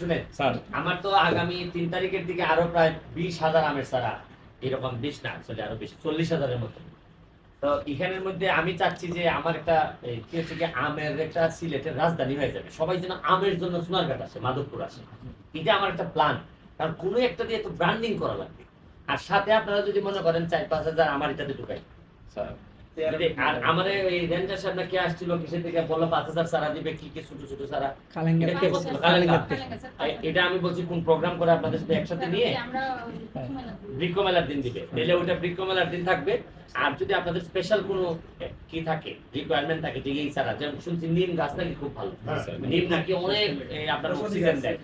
শুনেন আমার তো আগামী তিন তারিখের দিকে আরও প্রায় বিশ হাজার আমের এরকম না আসলে আরও বেশি, চল্লিশ হাজারের মতো। তো এখানের মধ্যে আমি চাচ্ছি যে আমার একটা কি হচ্ছে কি, আমের একটা সিলেটের রাজধানী হয়ে যাবে। সবাই যেন আমের জন্য সোনারঘাট আসে, মাধবপুর আসে। এটা আমার একটা প্ল্যান কারণ কোনো একটা দিয়ে তো ব্র্যান্ডিং করা লাগবে। আর সাথে আপনারা যদি মনে করেন চার পাঁচ হাজার আমার এটাতে ঢুকাই। আর আমার এই রেঞ্জার সামনে কে আসছিল কিসের থেকে বলল পাঁচ হাজার সারা দিবে কি কি ছোট ছোট সারা? এটা কে বলছিল? কালেঙ্গা। এ- এটা আমি বলছি কোন প্রোগ্রাম করে আপনাদের সাথে একসাথে নিয়ে? বৃক্ষ মেলার দিন। দিবে। তাহলে ওইটা বৃক্ষ মেলার দিন থাকবে। আর যদি আপনাদের স্পেশাল কোনো কি থাকে? রিকোয়ারমেন্ট থাকে যে এই সারা যেমন শুনছি নিম গাছ নাকি খুব ভালো। হ্যাঁ, নিম নাকি অনেক আপনার অক্সিজেন দেয়।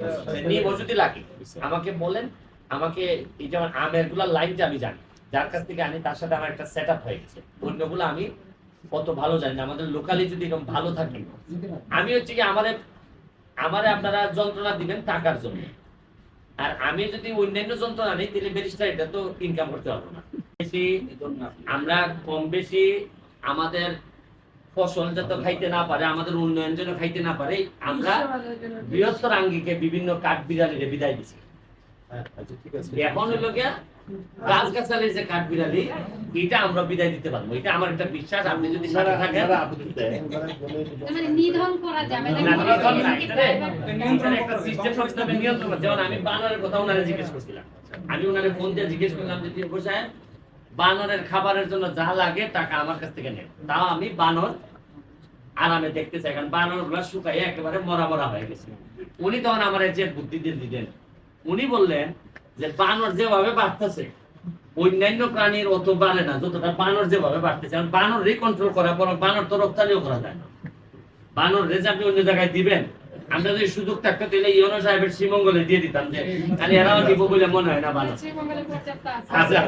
নিম ওষুধই লাগে। আমাকে বলেন আমাকে এই যেমন আমেরগুলা লাইনটা আমি জানি। যার কাছ থেকে আনি তার সাথে আমার একটা সেট আপ হয়ে গেছে। অন্যগুলো আমি কত ভালো জানি না আমাদের লোকালি যদি এরকম ভালো থাকে আমি হচ্ছে কি আমাদের আমারে আপনারা যন্ত্রণা দিবেন টাকার জন্য। আর আমি যদি অন্যান্য যন্ত্রণা নেই তাহলে ব্যারিস্টার এটা তো ইনকাম করতে পারব না। বেশি আমরা কম বেশি আমাদের ফসল যাতে খাইতে না পারে আমাদের উন্নয়ন যেন খাইতে না পারে আমরা বৃহত্তর আঙ্গিকে বিভিন্ন কাঠ বিড়ালিরে বিদায় আছে এখন হলো গিয়া গাছ গাছালি যে কাঠ বিড়ালি এটা আমরা বিদায় দিতে পারব। এটা আমার একটা বিশ্বাস আপনি যদি সাথে থাকেন। মানে নিধন করা যাবে না না, নিয়ন্ত্রণ না, এটারে নিয়ন্ত্রণ একটা system করতে নিয়ন্ত্রণ যেমন আমি বানরের কথা ওনারে জিজ্ঞেস করছিলাম। আমি ওনারে ফোন দিয়ে জিজ্ঞেস করলাম যে সাহেব, বানরের খাবারের জন্য যা লাগে টাকা আমার কাছ থেকে নেন। তাও আমি বানর আরামে দেখতে চাই কারণ বানরগুলা শুকাইয়া একেবারে মরা মরা হয়ে গেছে। উনি তখন আমার যে বুদ্ধি দিয়ে দিলেন উনি বললেন যে বানর যেভাবে বাড়তেছে অন্যান্য প্রাণীর অত বাড়ে না যতটা বানর যেভাবে বাড়তেছে। কারণ বানর রিকন্ট্রোল করা পর বানর তো রপ্তানিও করা যায় না। বানর রেজা আপনি অন্য জায়গায় দিবেন। আমরা যদি সুযোগ থাকতো তাহলে ইয়নো সাহেবের শ্রীমঙ্গলে দিয়ে দিতাম যে খালি এরাও দিব বলে মনে হয় না বানর? আচ্ছা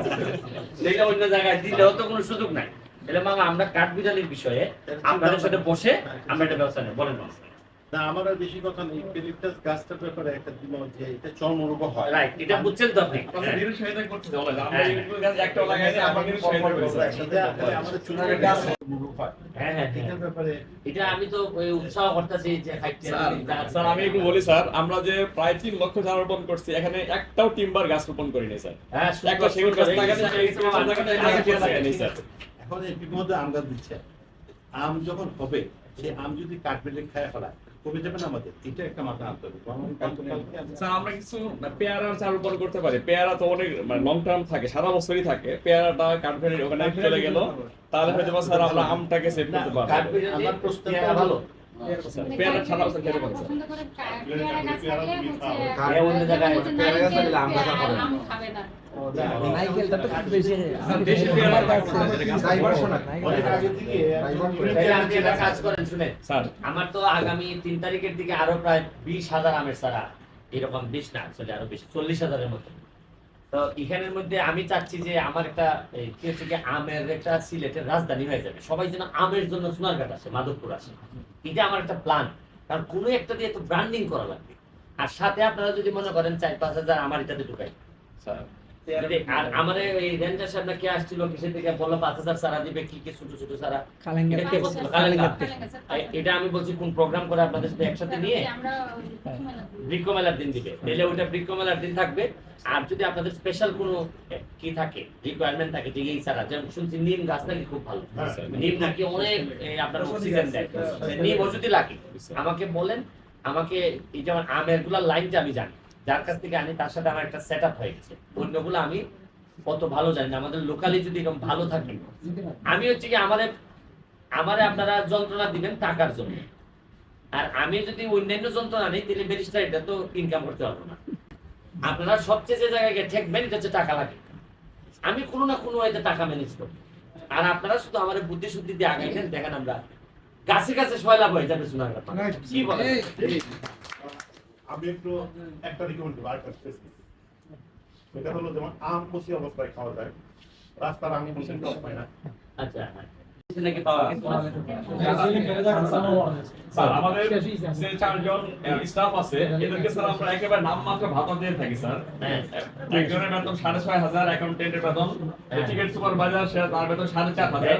তাহলে অন্য জায়গায় দিলেও তো কোনো সুযোগ নাই। তাহলে মামা আমরা কাঠ বিড়ালির বিষয়ে আপনাদের সাথে বসে আমরা একটা ব্যবস্থা নেব। বলেন না আমার বেশি কথা নেই। পেলিপটাস গাছটার ব্যাপারে একটা দ্বিমত যে এটা চর্মরোগ হয়। রাইট এটা বুঝছেন তো আপনি। আমরা করতে। গাছ একটা আমাদের গাছ। যে খাইতে স্যার স্যার আমি একটু বলি স্যার আমরা যে প্রায় তিন লক্ষ চারা রোপণ করছি এখানে একটাও টিম্বার গাছ রোপণ করিনি স্যার। হ্যাঁ একটা সেগুন গাছ স্যার। এখন আমরা দিচ্ছে। আম যখন হবে সে আম যদি কাঠবেলে খায় ফেলায় কমে যাবে না আমাদের। এটা একটা মাথা আনতে হবে আমরা- স্যার আমরা কিছু পেয়ারা চারা রোপণ করতে পারি। পেয়ারা তো অনেক মানে লং টার্ম থাকে সারা বছরই থাকে। পেয়ারাটা কাঠফেরি ওখানে চলে গেল। তাহলে হয়তো স্যার আমরা আমটাকে সেভ করতে পারব। আমার প্রশ্ন ভালো। আমার তো আগামী তিন তারিখের দিকে আরও প্রায় বিশ হাজার আমের সারা এরকম বিশ না, আসলে আরও বেশি, চল্লিশ হাজারের মতো। এখানের মধ্যে আমি চাচ্ছি যে আমার একটা কি হচ্ছে কি, আমের একটা সিলেটের রাজধানী হয়ে যাবে। সবাই যেন আমের জন্য সোনারঘাট আসে, মাধবপুর আসে। এটা আমার একটা প্ল্যান কারণ কোনো একটা দিয়ে তো ব্র্যান্ডিং করা লাগবে। আর সাথে আপনারা যদি মনে করেন চার পাঁচ হাজার আমার এটাতে ঢুকাই। আর আমার এই রেঞ্জার কে আসছিল কিসের থেকে বলল? পাঁচ হাজার সারা দিবে কি কি ছোট ছোট সারা? এটা কে বলছিল? কালেঙ্গা। কালেঙ্গা স্যার, এ- এটা আমি বলছি কোন প্রোগ্রাম করে আপনাদের সাথে একসাথে নিয়ে? বৃক্ষ মেলার দিন দিবে। তাহলে ওইটা বৃক্ষ মেলার দিন থাকবে। আর যদি আপনাদের স্পেশাল কোনো কি থাকে? রিকোয়ারমেন্ট থাকে যে এই সারা যেমন শুনছি নিম গাছ নাকি খুব ভালো। স্যার। নিম নাকি অনেক আপনার অক্সিজেন দেয়। নিম ওষুধই লাগে। আমাকে বলেন আমাকে এই যেমন আমেরগুলা লাইনটা আমি জানি যার কাছ থেকে আনি তার সাথে আমার একটা সেট আপ হয়ে গেছে। অন্যগুলো আমি কত ভালো জানি না। আমাদের লোকালি যদি এরকম ভালো থাকে, আমি হচ্ছে কি আমাদের, আমারে আপনারা যন্ত্রণা দিবেন টাকার জন্য। আর আমি যদি অন্যান্য যন্ত্রণা নেই, তাহলে ব্যারিস্টার এটা তো ইনকাম করতে পারব না। আপনারা সবচেয়ে যে জায়গায় গিয়ে ঠেকবেন এটা হচ্ছে টাকা লাগে। আমি কোনো না কোনো ওয়েতে টাকা ম্যানেজ করব। আর আপনারা শুধু আমার বুদ্ধি শুদ্ধি দিয়ে আগাইলেন দেখেন আমরা গাছে গাছে সয়লাভ হয়ে যাবে সোনার কথা কি বলেন? আমি একটু একটা রিকমেন্ড দেবো আরেকটা স্পেসিফিক এটা হলো যেমন আম কচি অবস্থায় খাওয়া যায়। রাস্তার আম কচি টক হয় না। আচ্ছা হ্যাঁ। নাকি পাওয়া স্যার আমাদের যে চারজন স্টাফ আছে এদেরকে স্যার আমরা একেবারে নাম মাত্র ভাতা দিয়ে থাকি স্যার। হ্যাঁ একজনের বেতন সাড়ে ছয় হাজার অ্যাকাউন্টেন্টের বেতন। টিকিট সুপারভাইজার সে তার বেতন সাড়ে চার হাজার।